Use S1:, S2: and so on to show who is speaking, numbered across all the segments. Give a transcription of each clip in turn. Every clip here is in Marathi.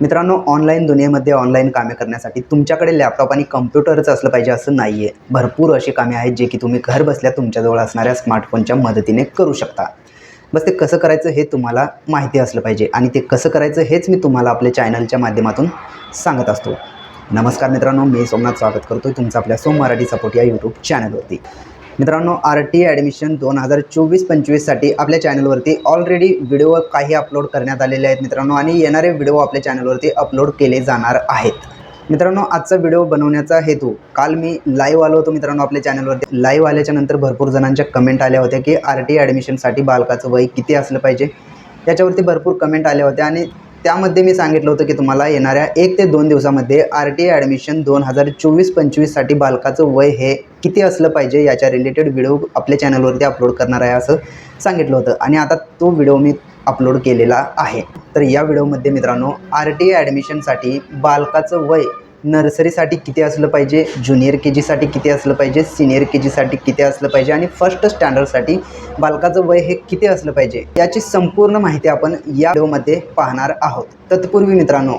S1: मित्रांनो ऑनलाईन दुनियेमध्ये ऑनलाईन कामे करण्यासाठी तुमच्याकडे लॅपटॉप आणि कम्प्युटरच असलं पाहिजे असं नाही आहे भरपूर अशी कामे आहेत जे की तुम्ही घर बसल्या तुमच्याजवळ असणाऱ्या स्मार्टफोनच्या मदतीने करू शकता. बस ते कसं करायचं हे तुम्हाला माहिती असलं पाहिजे आणि ते कसं करायचं हेच मी तुम्हाला आपल्या चॅनलच्या माध्यमातून सांगत असतो. नमस्कार मित्रांनो मी सोमनाथ स्वागत करतो तुमचं आपल्या सोम मराठी सपोर्ट या यूट्यूब चॅनलवरती मित्रांनो आर टी ॲडमिशन दोन हजार चोवीस पंचवीससाठी आपल्या चॅनलवरती ऑलरेडी व्हिडिओ काही अपलोड करण्यात आलेले आहेत मित्रांनो आणि येणारे व्हिडिओ आपल्या चॅनलवरती अपलोड केले जाणार आहेत. मित्रांनो आजचा व्हिडिओ बनवण्याचा हेतू काल मी लाईव्ह आलो होतो मित्रांनो आपल्या चॅनलवरती. लाईव्ह आल्याच्यानंतर भरपूर जणांच्या कमेंट आल्या होत्या की आर टी ॲडमिशनसाठी बालकाचं वय किती असलं पाहिजे? याच्यावरती भरपूर कमेंट आल्या होत्या आणि त्यामध्ये मी सांगितलं होतं की तुम्हाला येणाऱ्या एक ते दोन दिवसामध्ये आर टी ॲडमिशन दोन हजार चोवीस पंचवीससाठी बालकाचं वय हे किती असलं पाहिजे याच्या रिलेटेड व्हिडिओ आपल्या चॅनलवरती अपलोड करणार आहे असं सांगितलं होतं. आणि आता तो व्हिडिओ मी अपलोड केलेला आहे. तर या व्हिडिओमध्ये मित्रांनो आर टी ॲडमिशनसाठी बालकाचं वय नर्सरीसाठी किती असलं पाहिजे ज्युनियर के जीसाठी किती असलं पाहिजे सिनियर के जीसाठी किती असलं पाहिजे आणि फर्स्ट स्टँडर्डसाठी बालकाचं वय हे किती असलं पाहिजे याची संपूर्ण माहिती आपण या व्हिडिओमध्ये पाहणार आहोत. तत्पूर्वी मित्रांनो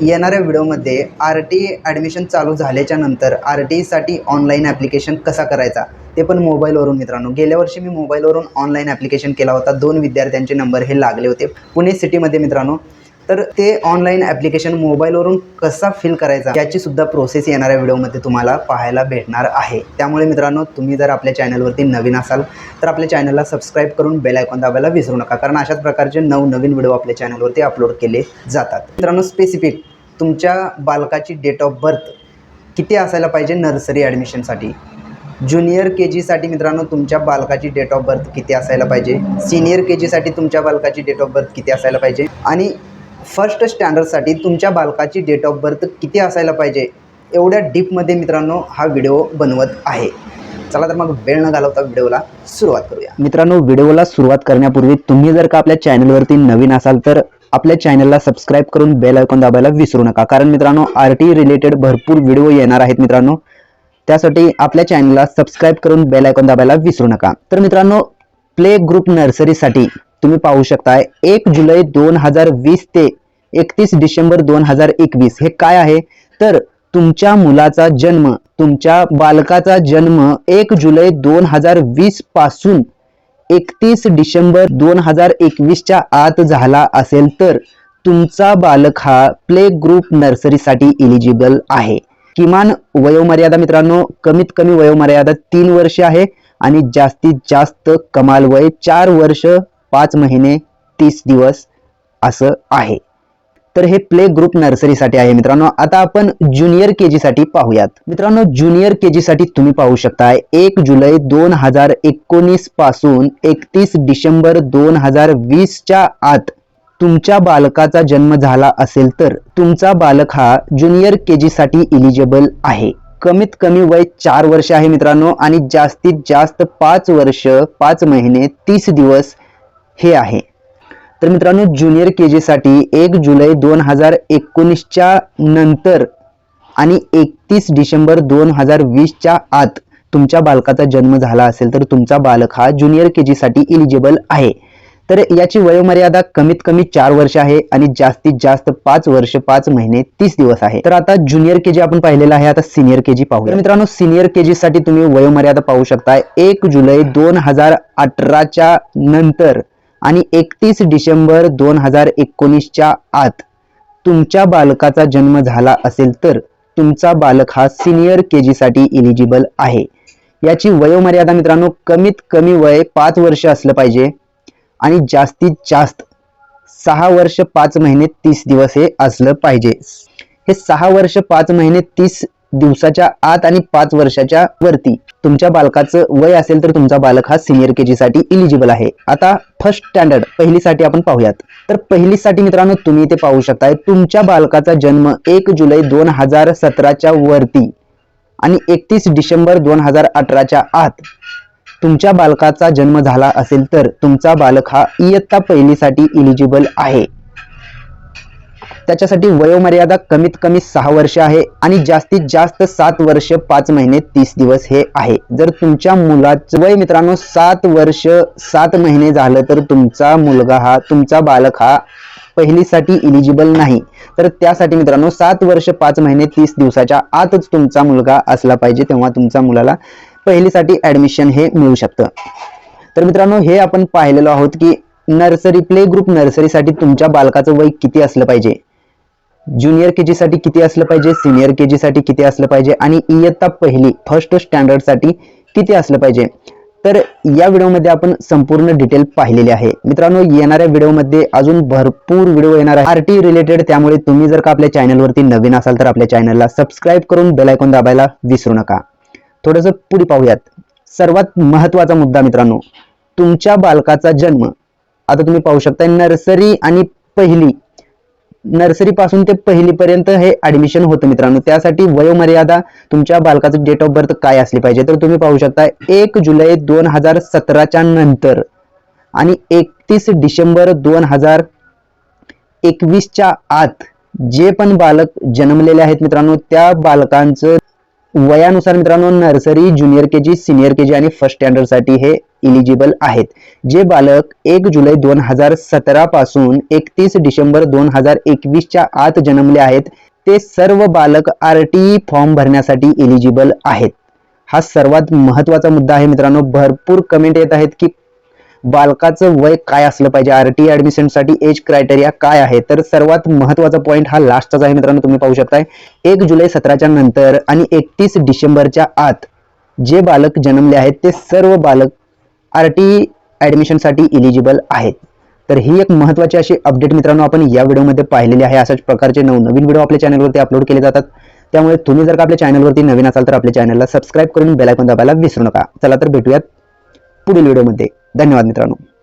S1: येणाऱ्या व्हिडिओमध्ये आर टी ॲडमिशन चालू झाल्याच्यानंतर आर टीसाठी ऑनलाईन ॲप्लिकेशन कसा करायचा ते पण मोबाईलवरून मित्रांनो. गेल्या वर्षी मी मोबाईलवरून ऑनलाईन ॲप्लिकेशन केला होता. दोन विद्यार्थ्यांचे नंबर हे लागले होते. पुणे सिटीमध्ये मित्रांनो तर ते ऑनलाईन ॲप्लिकेशन मोबाईलवरून कसा फिल करायचा याची सुद्धा प्रोसेस येणाऱ्या व्हिडिओमध्ये तुम्हाला पाहायला भेटणार आहे. त्यामुळे मित्रांनो तुम्ही जर आपल्या चॅनलवरती नवीन असाल तर आपल्या चॅनलला सबस्क्राईब करून बेल आयकॉन दाबायला विसरू नका कारण अशाच प्रकारचे नवनवीन व्हिडिओ आपल्या चॅनलवरती अपलोड केले जातात. मित्रांनो स्पेसिफिक तुमच्या बालकाची डेट ऑफ बर्थ किती असायला पाहिजे नर्सरी ॲडमिशनसाठी ज्युनियर के जीसाठी मित्रांनो तुमच्या बालकाची डेट ऑफ बर्थ किती असायला पाहिजे? सिनियर के जीसाठी तुमच्या बालकाची डेट ऑफ बर्थ किती असायला पाहिजे? आणि फर्स्ट स्टँडर्डसाठी तुमच्या बालकाची डेट ऑफ बर्थ किती असायला पाहिजे? एवढ्या डीपमध्ये मित्रांनो हा व्हिडिओ बनवत आहे. चला तर मग वेळ न घालवता व्हिडिओला सुरुवात करूया. मित्रांनो व्हिडिओला सुरुवात करण्यापूर्वी तुम्ही जर का आपल्या चॅनलवरती नवीन असाल तर आपल्या चॅनलला सबस्क्राईब करून बेल आयकॉन दाबायला विसरू नका. कारण मित्रांनो आर टी रिलेटेड भरपूर व्हिडिओ येणार आहेत मित्रांनो. त्यासाठी आपल्या चॅनलला सबस्क्राईब करून बेल आयकॉन दाबायला विसरू नका. तर मित्रांनो प्ले ग्रुप नर्सरीसाठी तुम्ही पाहू शकताय एक जुलै दोन हजार वीस ते एकतीस डिसेंबर दोन हजार एकवीस. हे काय आहे? तर तुमच्या मुलाचा जन्म तुमच्या बालकाचा जन्म एक जुलै दोन हजार वीसपासून एकतीस डिसेंबर दोन हजार एकवीसच्या आत झाला असेल तर तुमचा बालक हा प्ले ग्रुप नर्सरीसाठी इलिजिबल आहे. किमान वयोमर्यादा मित्रांनो कमीत कमी वयोमर्यादा तीन वर्ष आहे आणि जास्तीत जास्त कमाल वय चार वर्ष पाच महिने तीस दिवस असं आहे. तर हे प्ले ग्रुप नर्सरीसाठी आहे मित्रांनो. आता आपण ज्युनियर के जीसाठी पाहूयात. मित्रांनो ज्युनियर के जीसाठी तुम्ही पाहू शकताय एक जुलै दोन हजार एकोणीसपासून एकतीस डिसेंबर दोन हजार वीसच्या आत तुमच्या बालकाचा जन्म झाला असेल तर तुमचा बालक हा ज्युनियर के जीसाठी इलिजिबल आहे. कमीत कमी वय चार वर्ष आहे मित्रांनो आणि जास्तीत जास्त पाच वर्ष पाच महिने तीस दिवस हे आहे. तर मित्रांनो ज्युनियर के जीसाठी एक जुलै दोन हजार एकोणीसच्या नंतर आणि एकतीस डिसेंबर दोन हजार वीसच्या आत तुमच्या बालकाचा जन्म झाला असेल तर तुमचा बालक हा ज्युनियर के जीसाठी इलिजिबल आहे. तर याची वयोमर्यादा कमीत कमी चार वर्ष आहे आणि जास्तीत जास्त पाच वर्ष पाच महिने तीस दिवस आहे. तर आता ज्युनियर के जी आपण पाहिलेला आहे आता सिनियर के जी पाहू मित्रांनो सिनियर के जी साठी तुम्ही वयोमर्यादा पाहू शकता एक जुलै दोन हजार अठराच्या नंतर आणि एकतीस डिसेंबर दोन हजार एकोणीसच्या आत तुमच्या बालकाचा जन्म झाला असेल तर तुमचा बालक हा सिनियर के जीसाठी इलिजिबल आहे. याची वयोमर्यादा मित्रांनो कमीत कमी वय पाच वर्ष असलं पाहिजे आणि जास्तीत जास्त सहा वर्ष पाच महिने तीस दिवस हे असलं पाहिजे. हे सहा वर्ष पाच महिने तीस दिवसाच्या आत आणि पाच वर्षाच्या वरती. तुमच्या बालकाचं वय असेल तर तुमचा बालक हा सिनियर के जी साठी इलिजिबल आहे. आता फर्स्ट स्टँडर्ड पहिलीसाठी आपण पाहूयात. तर पहिलीसाठी मित्रांनो तुम्ही इथे पाहू शकताय तुमच्या बालकाचा जन्म एक जुलै दोन हजार सतराच्या वरती आणि एकतीस डिसेंबर दोन हजार अठराच्या आत. तुमच्या बालकाचा जन्म झाला असेल तर तुमचा बालक हा इयत्ता पहिलीसाठी इलिजिबल आहे. त्याच्यासाठी वयोमर्यादा कमीत कमी सहा वर्ष आहे आणि जास्तीत जास्त सात वर्ष पाच महिने तीस दिवस हे आहे. जर तुमच्या मुलाचं वय मित्रांनो सात वर्ष सात महिने झालं तर तुमचा मुलगा हा तुमचा बालक हा पहिलीसाठी इलिजिबल नाही. तर त्यासाठी मित्रांनो सात वर्ष पाच महिने तीस दिवसाच्या आतच तुमचा मुलगा असला पाहिजे तेव्हा तुमच्या मुलाला पहिलीसाठी ॲडमिशन हे मिळू शकतं. तर मित्रांनो हे आपण पाहिलेलो आहोत की नर्सरी प्ले ग्रुप नर्सरीसाठी तुमच्या बालकाचं वय किती असलं पाहिजे? ज्युनियर के साठी किती असलं पाहिजे? सिनियर के साठी किती असलं पाहिजे? आणि इयत्ता पहिली फर्स्ट स्टँडर्डसाठी किती असलं पाहिजे? तर या व्हिडिओमध्ये आपण संपूर्ण डिटेल पाहिलेली आहे. मित्रांनो येणाऱ्या व्हिडिओमध्ये अजून भरपूर व्हिडिओ येणार आहे आरटी रिलेटेड त्यामुळे तुम्ही जर का आपल्या चॅनलवरती नवीन असाल तर आपल्या चॅनलला सबस्क्राईब करून बेलायकॉन दाबायला विसरू नका. थोडंसं पुढे पाहूयात. सर्वात महत्त्वाचा मुद्दा मित्रांनो तुमच्या बालकाचा जन्म. आता तुम्ही पाहू शकता नर्सरी आणि पहिली नर्सरी पासून ते पहिली पर्यंत हे ऍडमिशन होतं मित्रांनो. त्यासाठी वयोमर्यादा तुमच्या बालकाचं डेट ऑफ बर्थ काय असली पाहिजे? तर तुम्ही पाहू शकता एक जुलै दोन हजार सतराच्या नंतर आणि एकतीस डिसेंबर दोन हजार एकवीसच्या आत जे पण बालक जन्मलेले आहेत मित्रांनो त्या बालकांचं वयानुसार मित्रांनो nursery junior K G senior K G आणि फर्स्ट स्टँडर्डसाठी हे इलिजिबल आहेत. जे बालक एक जुलै दोन हजार सतरा पासून एकतीस डिसेंबर दोन हजार एकवीसच्या आत जन्मले आहेत ते सर्व बालक आर टी फॉर्म भरण्यासाठी इलिजिबल आहेत. हा सर्वात महत्त्वाचा मुद्दा आहे मित्रांनो. भरपूर कमेंट येत आहेत की बालकाचं वय काय असलं पाहिजे? आर टी ऍडमिशनसाठी एज क्रायटेरिया काय आहे? तर सर्वात महत्त्वाचा पॉईंट हा लास्टचाच आहे मित्रांनो तुम्ही पाहू शकताय. एक जुलै सतराच्या नंतर आणि एकतीस डिसेंबरच्या आत जे बालक जन्मले आहेत ते सर्व बालक आर टी ॲडमिशनसाठी इलिजिबल आहेत. तर ही एक महत्त्वाची अशी अपडेट मित्रांनो आपण या व्हिडिओमध्ये पाहिलेली आहे. अशाच प्रकारचे नवनवीन व्हिडिओ आपल्या चॅनलवरती अपलोड केले जातात. त्यामुळे तुम्ही जर का आपल्या चॅनलवरती नवीन असाल तर आपल्या चॅनलला सबस्क्राईब करून बेलायकॉन दाबायला विसरू नका. चला तर भेटूयात पुढील व्हिडिओमध्ये. धन्यवाद मित्रांनो.